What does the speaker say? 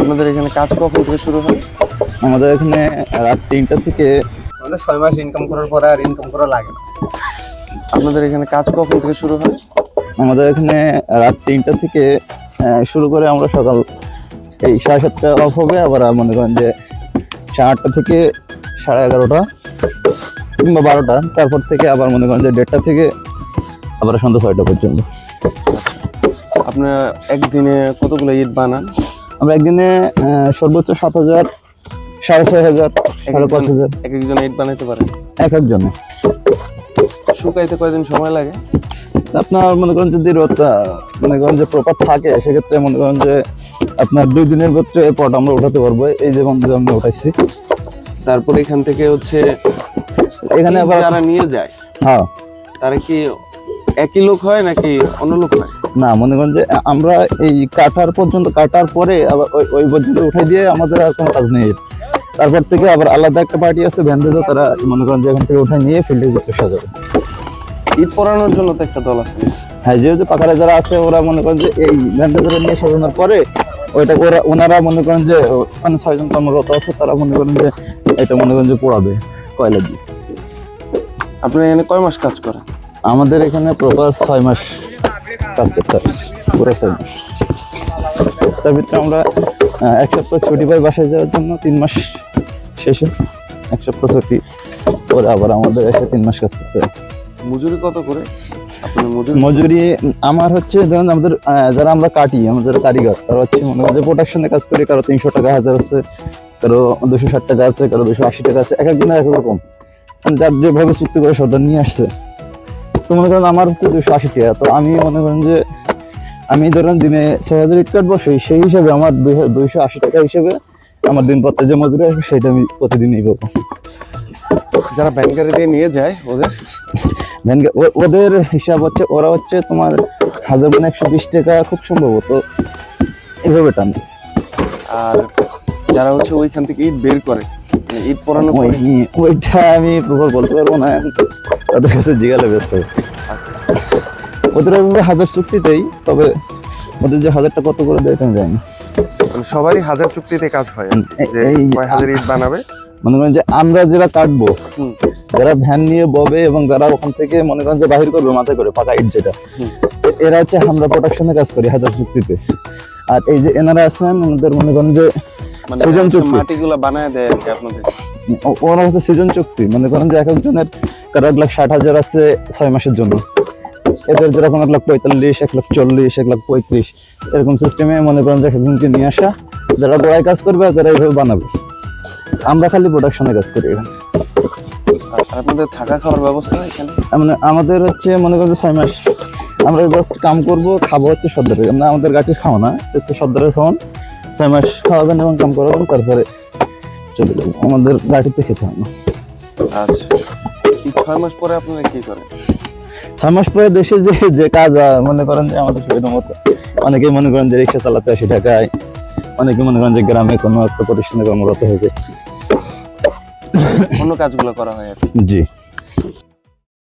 আপনাদের এখানে কাজ কখন থেকে শুরু হয়? আমাদের এখানে রাত তিনটা থেকে আমাদের ছয় মাস ইনকাম করার পরে আর ইনকাম করা লাগে না। আপনাদের এখানে কাজ কখন থেকে শুরু হয়? আমাদের এখানে রাত তিনটা থেকে শুরু করে আমরা সকাল এই সাড়ে সাতটা অফ হবে আবার মনে করেন যে সাড়ে আটটা থেকে সাড়ে এগারোটা কিংবা বারোটা তারপর থেকে আবার মনে করেন যে দেড়টা থেকে আবার সন্ধ্যা ছয়টা পর্যন্ত। আপনারা একদিনে কতগুলো ইট বানান? আমরা একদিনে সর্বোচ্চ সাত হাজার সাড়ে ছয় হাজার সাড়ে পাঁচ হাজার। এক একজন ইট বানাইতে পারেন এক একজনে। শুকাইতে কয়দিন সময় লাগে? আপনার মনে করেন যদি রোদটা মনে করেন যে প্রপার থাকে সেক্ষেত্রে মনে করেন যে আপনার দুই দিনের ভিতরে পট আমরা উঠাতে পারব। এই যে বন্ধু আমরা উঠাইছি। তারপর এখান থেকে হচ্ছে এখানে আবার যারা নিয়ে যায় হ্যাঁ। তারা কি একই লোক হয় নাকি অন্য লোক হয়? না মনে করেন যে আমরা এই কাটার পর্যন্ত কাটার পরে আবার ওই পর্যন্ত উঠাই দিয়ে আমাদের আর কোনো কাজ নেই। তারপর থেকে আবার আলাদা একটা পার্টি আছে ভ্যান্ডেজও তারা মনে করেন যে এখান থেকে উঠাই নিয়ে ফিল্ডের ভিতরে সাজাবে। ইট পরানোর জন্য তো একটা দল আছে। হ্যাঁ যেহেতু পাখারে যারা আছে ওরা মনে করেন যে এই ভ্যান্ডেজরা নিয়ে সাজানোর পরে ওইটা ওরা ওনারা মনে করেন যে ওখানে ছয়জন কর্মরত আছে তারা মনে করেন যে এটা মনে করেন যে পোড়াবে কয়লা দিয়ে। আপনি এখানে কয় মাস কাজ করেন? আমাদের এখানে প্রপার ছয় মাস কাজ করতে হবে পুরো ছয় মাস। তার ভিতরে আমরা এক সপ্তাহ ছুটি পাই বাসায় যাওয়ার জন্য তিন মাস শেষে। এক সপ্তাহ ছুটি পরে আবার আমাদের এসে তিন মাস কাজ করতে হবে মজুরি কত করে? মজুরি? আমার হচ্ছে ধরুন আমাদের যারা আমরা কাটি আমাদের কারিগর তারা হচ্ছে মনে করেন যে প্রোডাকশনে কাজ করি কারও তিনশো টাকা হাজার আছে কারও দুশো ষাট টাকা আছে কারও দুশো আশি টাকা আছে এক একজনের এক এক রকম যার যেভাবে চুক্তি করে সর্দার নিয়ে আসছে। তো মনে করেন আমার হচ্ছে দুশো আশি টাকা। তো আমি মনে করেন যে আমি ধরেন দিনে ছয় হাজার ইট কাটবো সেই সেই হিসাবে আমার দুইশো আশি টাকা হিসেবে আমার দিন পত্রে যে মজুরি আসবে সেটা আমি প্রতিদিনই পাবো যারা গাড়ি দিয়ে নিয়ে যায় ওদের? ভ্যান ওদের হিসাব হচ্ছে ওরা হচ্ছে তোমার হাজার মানে একশো বিশ টাকা খুব সম্ভবত। এভাবে টান। আর যারা হচ্ছে ওইখান থেকে ইট বের করে মানে ইট পরানো ওইটা আমি প্রবল বলতে পারব না। তাদের কাছে জিগালে ব্যস্ত। ওদের ওইভাবে হাজার চুক্তিতেই তবে ওদের যে হাজারটা কত করে দেয় এটা জানি মানে সবারই হাজার চুক্তিতে কাজ হয়। এই- হাজার ইট বানাবে? মনে করেন যে আমরা যারা কাটবো যারা ভ্যান নিয়ে ববে এবং যারা ওখান থেকে মনে করেন যে বাহির করবে মাথায় করে পাকা ইট যেটা। এরা হচ্ছে আমরা প্রোডাকশনে কাজ করি হাজার চুক্তিতে। আর এই যে এনারা আছেন আমাদের মনে করেন যে মানে সৃজন চুক্তি। মাটিগুলা বানায় দেয় আপনাদের। ও- ওরা হচ্ছে সিজন চুক্তি মনে করেন যে এক একজনের কারও এক লাখ ষাট হাজার আছে ছয় মাসের জন্য। এদের যেরকম এক লাখ পঁয়তাল্লিশ এক লাখ চল্লিশ এক লাখ পঁয়ত্রিশ এরকম সিস্টেমে মনে করেন যে এক একজনকে নিয়ে আসা যারা গোড়ায় কাজ করবে আর যারা এইভাবে বানাবে। আমরা খালি প্রোডাকশনে কাজ করি এখানে। আপনাদের থাকা খাওয়ার ব্যবস্থা এখানে? মানে আমাদের হচ্ছে মনে করেন ছয় মাস আমরা জাস্ট কাম করব খাব হচ্ছে সর্দারের। মানে আমাদের গাটির খাওয়া না হচ্ছে সর্দারের খাওয়ান। ছয় মাস খাওয়াবেন এবং কাম করাবেন তারপরে চলে যাব। আমাদের গাড়িতে খেতে হয় না। আচ্ছা। ছয় মাস পরে আপনারা কি করেন? ছয় মাস পরে দেশে যে যে কাজ মনে করেন যে আমাদের সুবিধা মতো। অনেকেই মনে করেন যে রিক্সা চালাতে আসি ঢাকায় অনেকে মনে করেন যে গ্রামে কোনো একটা প্রতিষ্ঠানে কর্মরত হয়েছে। অন্য কাজগুলো করা হয় আর জি।